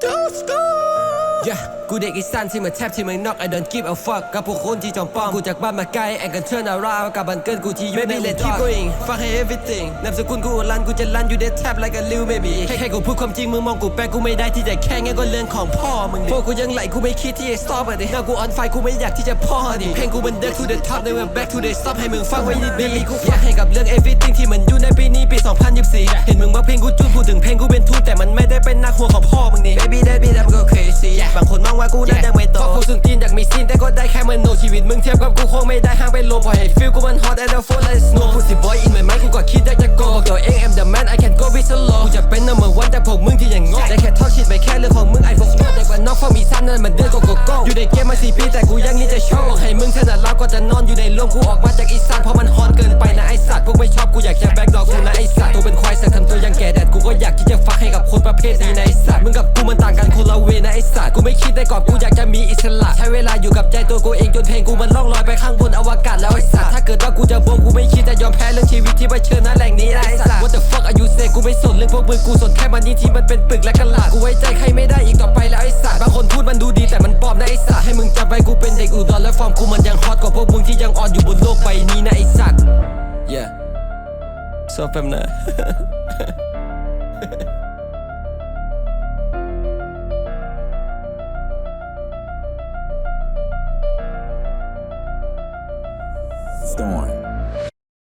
Doof! Yeah กูเด็กอีสานที่มาแทบที่เมืองนอก I don't give a fuck กับพวกคนที่จอมปลอมกูจากบ้านมาไกล and can turn around กับบันเกินกูที่อยู่ใน Maybe let keep going fuck ให้ everything นามสกุลกูลันกูจะลันอยู่ในแทบ like a little baby ให้ให้กูพูดความจริงมึงมองกูแปลกกูไม่ได้ที่จะแค่งั้นก็เรื่องของพ่อมึงดิพวกกูยังไหลกูไม่คิดที่จะ stop อะดิหน้ากู on fire กูไม่อยากที่จะพอดิเพลงกูมัน dead to the top ในเมื่อ back to the stop ให้มึงฟังไว้ดีๆกูอยากให้กับเรื่อง everything ที่มันอยู่ในปีนี้ปี 2024 เห็นมึงว่าเพลงกูจุดพูดถึงเพลงกูเป็นทุนแต่มันไม่ได้เป็นนักหัวของพ่อมึงนี่ baby that ว่ากูนั้นยังไม่โตกูซึ่งตีนอยากมีซีนแต่ก็ได้แค่มันโนชีวิตมึงเทียบกับกูคงไม่ได้ห่างไปโลปล่อให้ฟิลกูมัน hot and the full like snow pussy boy in my mind กูก็คิดได้จะโกบอกตัวเอง I'm the man I can go be solo กูจะเป็น number one แต่พวกมึงที่ยังงงได้แค่ talk shit ไม่แค่เรื่องของมึงไอ้พวกโง่แต่กว่านอกฟังมีซ้ำนั่นมันเดือดก็โกโก้อยู่ในเกมมาสี่ปีแต่กูยังนี่จะโชว์ให้มึงถนัดเราก็จะนอนอยู่ในร่มกูออกมาจากอีสานเพราะมัน กับกูมันต่างกันคนละเวนะไอสัตว์กูไม่คิดได้ก่อนกูอยากจะมีอิสระ ใช้เวลาอยู่กับใจตัวกูเองจนเพลงกูมันล่องลอยไปข้างบนอวกาศแล้วไอสัตว์ถ้าเกิดว่ากูจะบงกูไม่คิดจะยอมแพ้เรื่องชีวิตที่เชิญนะแหล่งนี้นะไอสัตว์ What the fuck are you say กูไม่สนเรื่องพวกมึงกูสนแค่มันนี้ที่มันเป็นปึกและกระลาดกูไว้ใจใครไม่ได้อีกต่อไปแล้วไอสัตว์บางคนพูดมันดูดีแต่มันปลอมนะไอสัตว์ให้มึงจำไว้กูเป็นเด็กอุดรและฟอร์มกูมันยังฮอตกว่าพวกมึงที่ยังอ่อนอยู่บนโลกใบนี้นะไอสัตว์ yeah so แป๊บนะ on.